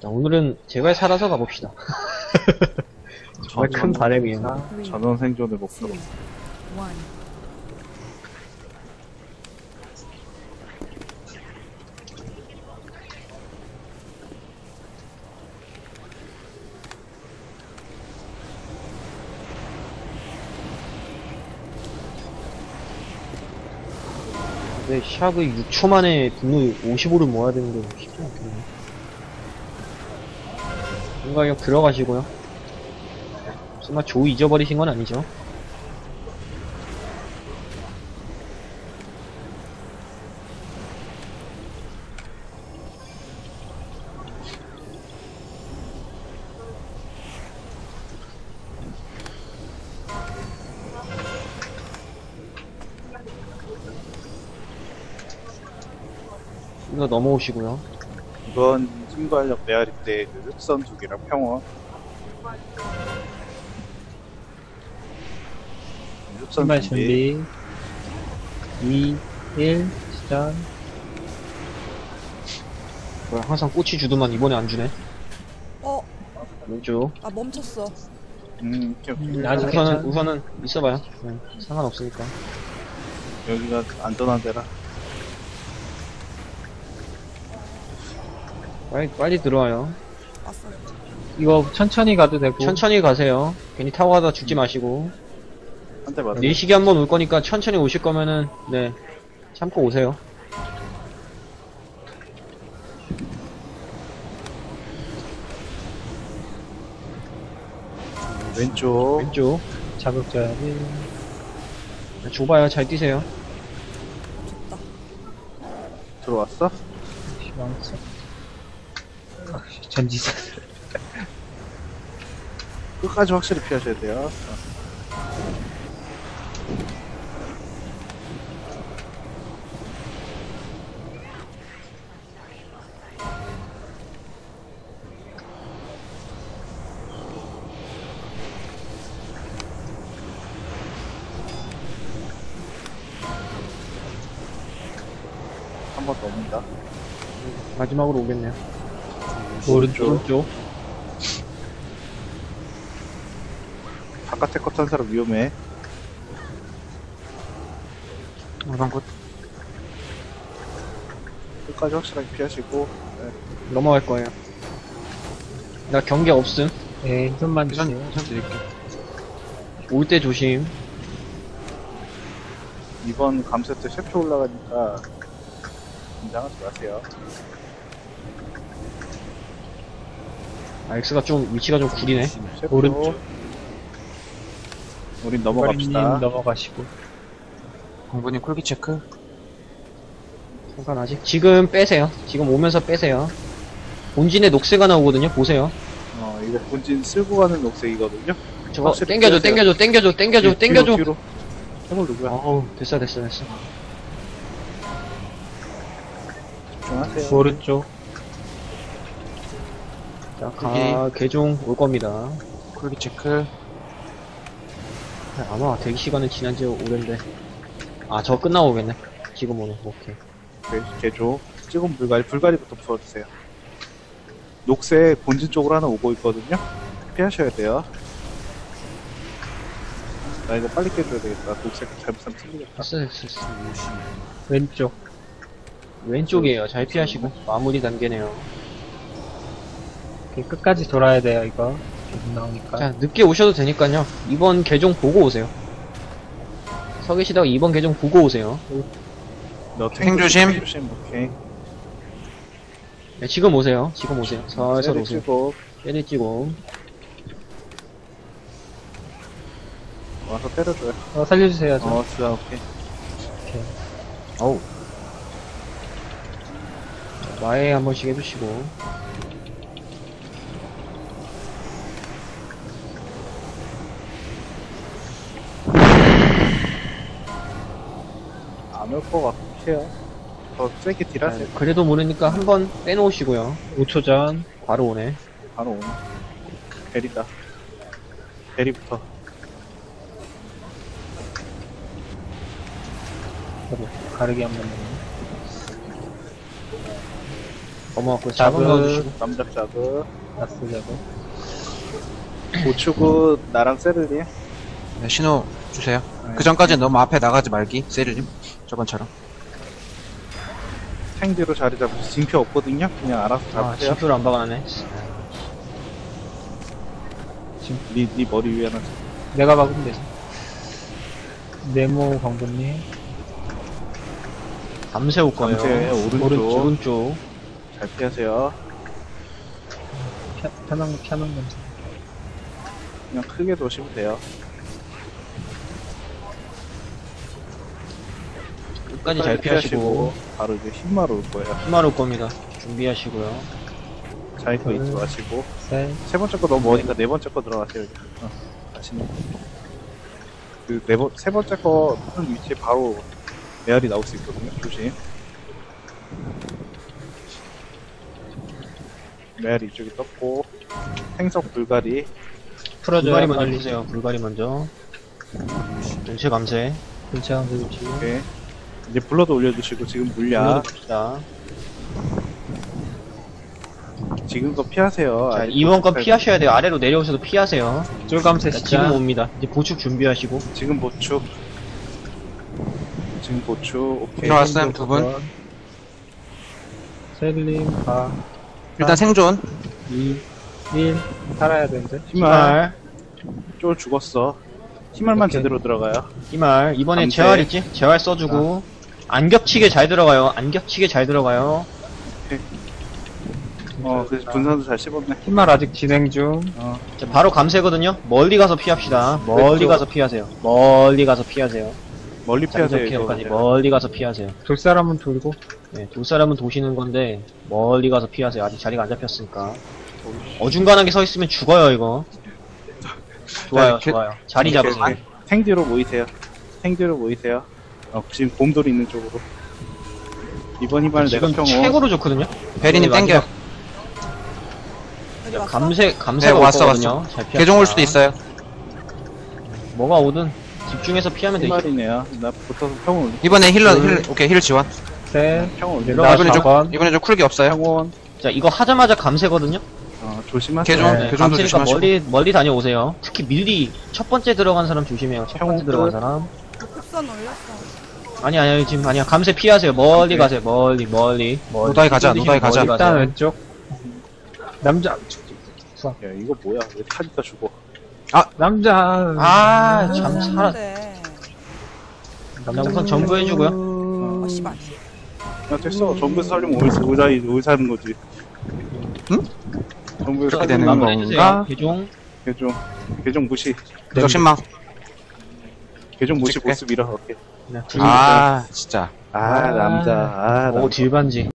자, 오늘은 제발 살아서 가봅시다. 정말 큰 바람이에요. 전원 생존을 목표로. 근데 샵의 6초 만에 분노 55를 모아야 되는데 쉽지 않겠네. 생각력 들어가시고요. 설마 조 잊어버리신 건 아니죠? 이거 넘어오시고요. 이번 신발력 메아리 때그 흑선 두 개랑 평원. 흑선 신발 준비. 준비 2 1 시작 뭐야, 항상 꼬치 주더만 이번에 안 주네. 어, 왼쪽. 아 멈췄어. 음, 오케이, 오케이. 음, 아직 우선은, 괜찮아. 우선은 있어봐요. 네, 상관없으니까. 여기가 안전한 데라. 빨리, 빨리 들어와요. 왔어. 이거 천천히 가도 되고 천천히 가세요. 괜히 타고 가다 죽지 마시고. 한대 맞아. 내시기 한번 올 거니까 천천히 오실 거면은, 네. 참고 오세요. 왼쪽. 왼쪽. 자극자리 네, 좁아요. 잘 뛰세요. 들어왔어? 희망차 전지사 끝까지 확실히 피하셔야 돼요. 한 번 더 옵니다. 마지막으로 오겠네요. 오른쪽 오른쪽. 바깥에 컷한 사람 위험해. 노란 곳. 끝까지 확실하게 피하시고. 넘어갈 거예요. 나 경계 없음. 네 힘만 주세요 올 때 조심. 이번 감세 때 셰프 올라가니까 긴장하지 마세요. 아, X가 좀, 위치가 좀 구리네. 오른쪽. 우린 넘어갑시다. 넘어가시고 공부님 콜기 체크. 잠깐 아직. 지금 빼세요. 지금 오면서 빼세요. 본진에 녹색 하나 오거든요. 보세요. 어, 이거 본진 쓸고 가는 녹색이거든요. 저거 확실히 땡겨줘. 땡겨줘, 땡겨줘, 땡겨줘, 뒤- 땡겨줘. 뒤로, 뒤로. 해볼 누구야? 어우, 됐어, 됐어, 됐어. 집중하세요. 오른쪽 자, 가, 개종 올 겁니다. 콜기 체크. 아마 대기 시간은 지난 지 오랜데. 아, 저 끝나고 오겠네. 지금 오네. 오케이. 개, 개조. 찍은 불가리, 불가리부터 풀어주세요. 녹색 본진 쪽으로 하나 오고 있거든요. 피하셔야 돼요. 나 이거 빨리 깨줘야 되겠다. 녹색 잘못하면 틀리겠다. 됐어, 됐어, 됐어. 왼쪽 왼쪽이에요. 잘 피하시고. 마무리 단계네요. 끝까지 돌아야 돼요 이거 계속 나오니까 자, 늦게 오셔도 되니까요. 이번 개종 보고 오세요. 서 계시다가 이번 개종 보고 오세요. 너탱 조심. 탱 조심. 오케이. 네, 지금 오세요. 지금 오세요. 살살 오세요. 치고 때리 찌고. 와서 때려줘요. 어, 살려주세요 저 어, 진짜 오케이. 어우. 마에 한 번씩 해주시고. 안 올 것 같아요. 더 세게 딜하세요. 그래도 모르니까 한 번 빼놓으시고요. 5초 전 바로 오네. 바로 오네. 베리다. 베리부터. 가르기 한번 넣네 넘어갔고 거 주시고 남자 자극. 나스 작업. 고추구 나랑 세르님. 네, 신호 주세요. 그 전까지 너무 앞에 나가지 말기. 세리님. 저번처럼. 탱 뒤로 자리 잡으시 징표 없거든요. 그냥 알아서 아 잡으세요. 진표를 안 박아놨네 니, 니 머리 위에 하나. 내가 막으면 되지. 네모 광부님. 밤새울 거예요 감세 오른쪽. 오른쪽 오른쪽 잘 피하세요. 편, 편한 거, 편한 거. 그냥 크게 도시면 돼요. 끝까지 잘 피하시고 바로 이제 흰마로 올 거예요. 힘마올 겁니다 준비하시고요 자이터 잊지 음. 마시고. 셋. 세 번째 거 너무 머니까 네 번째 거 들어가세요. 이제. 어, 맛있는 거. 그네 번, 세 번째 거 하는 위치에 바로 메아리 나올 수 있거든요. 조심. 메아리 이쪽에 떴고 행석 불가리 풀어줘요. 불가리 먼저 빨리. 주세요 불가리 먼저 전체 감세 전체 강도 주시고. 이렇게 이제 블러드 올려주시고 지금 물약 올려봅시다. 지금 거 피하세요. 자 2번 건 잘- 피하셔야 돼요. 아래로 내려오셔도 피하세요. 쫄감새 자. 지금 옵니다. 이제 보축 준비하시고. 지금 보충 지금 보충 오케이. 들어왔어요, 두 분. 셀림, 가, 일단 생존. 2, 1. 살아야 되는데. 희말. 쫄 죽었어. 희말만 오케이. 제대로 들어가요. 희말. 이번에 감세. 재활 있지? 재활 써주고 안 겹치게 잘 들어가요. 안 겹치게 잘 들어가요. 어 그래서 분산도 잘 씹었네. 힘말 아직 진행 중. 어. 자, 바로 감세거든요. 멀리 가서 피합시다. 멀리 왼쪽. 가서 피하세요. 멀리 가서 피하세요. 멀리 피하세요 피해까지. 멀리 가서 피하세요. 돌 사람은 돌고. 네, 두 사람은 도시는 건데 멀리 가서 피하세요. 아직 자리가 안 잡혔으니까. 어중간하게 서 있으면 죽어요 이거. 좋아요 이렇게- 좋아요. 자리 이렇게 잡으세요. 탱- 탱 뒤로 모이세요. 탱 뒤로 모이세요 어 지금 곰돌이 있는 쪽으로 이번 희말 내가 지금 평호 최고로 좋거든요 베리님 네, 땡겨. 왔어? 감세 감세가 네, 올 왔어, 왔어. 잘 피합시다. 개종 올 수도 있어요. 뭐가 오든 집중해서 피하면 되지 희말이네요 나 붙어서 평호 올리 이번에 힐러, 둘. 힐, 오케이, 힐 지원. 셋. 평호 올리 내려가. 이번에 좀, 사번. 이번에 좀 쿨기 없어요. 평원 자 이거 하자마자 감세거든요 어 조심하세요 개종. 네, 그 정도 감세니까 조심하시고. 멀리 멀리 다녀오세요 특히 밀리 첫 번째 들어간 사람 조심해요 첫 번째 형들. 들어간 사람 흑선 올렸어. 아니 아니 지금 아니야 감세 피하세요 멀리 오케이. 가세요 멀리 멀리 멀리 노다이 가자, 노다이 가자. 멀리 일단 가세요. 왼쪽. 남자. 야 이거 뭐야 왜 타니까 죽어 남자. 아, 참, 살아. 네. 자, 우선 전부 해주고요. 어, 씨발. 야 됐어 전부에서 살리면 올, 올 사는 거지 응? 전부에서 그렇게 되는 살리면 마무리 건가? 해주세요. 개종. 개종 개종 무시 무적 신망. 개종 무시 찍게. 보스 밀어 오케이 네, 아, 진짜. 아 남자 아 오, 딜반지.